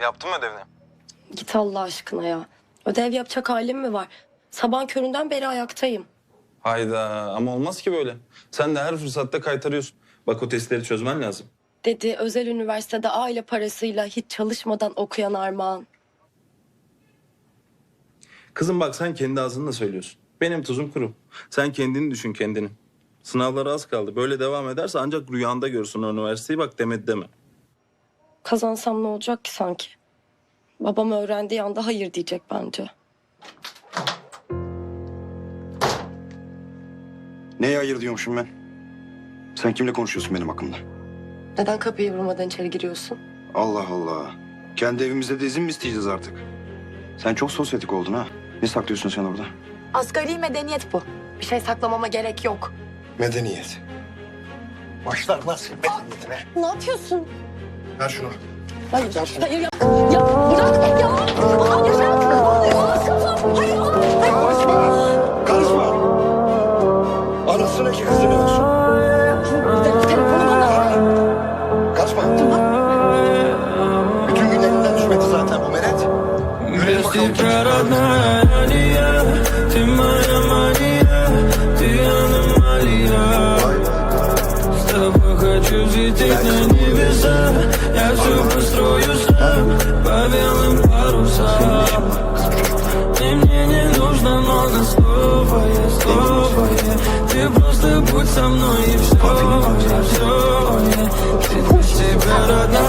Yaptın mı ödevini? Git Allah aşkına ya. Ödev yapacak halim mi var? Sabah köründen beri ayaktayım. Hayda ama olmaz ki böyle. Sen de her fırsatta kaytarıyorsun. Bak o testleri çözmen lazım. Dedi özel üniversitede aile parasıyla hiç çalışmadan okuyan Armağan. Kızım bak sen kendi ağzınla söylüyorsun. Benim tuzum kuru. Sen kendini düşün kendini. Sınavlara az kaldı. Böyle devam ederse ancak rüyanda görürsün üniversiteyi. Bak demedi deme. Kazansam ne olacak ki sanki? Babam öğrendiği anda hayır diyecek bence. Neye hayır diyormuşum ben? Sen kimle konuşuyorsun benim hakkımda? Neden kapıyı vurmadan içeri giriyorsun? Allah Allah. Kendi evimizde de izin mi isteyeceğiz artık? Sen çok sosyetik oldun ha. Ne saklıyorsun sen orada? Asgari medeniyet bu. Bir şey saklamama gerek yok. Medeniyet. Başlar nasıl medeniyetine? Ne yapıyorsun? Ver şunu. Hayır. Ver şunu. Hayır ya. Ya bırak ya. Aa, Yaşar. Ne. Hayır. Aa, hayır. Karışma. Anasını ki kızını olsun. Bir de telefonu bana. Tamam. Bütün gün elinden düşmedi zaten bu Meret. Yürüyelim bakalım. мне небеса Я все построю сам по белым парусам. И мне не нужно много слов, а я слов а Ты просто будь со мной и все, и все Ты для себя родная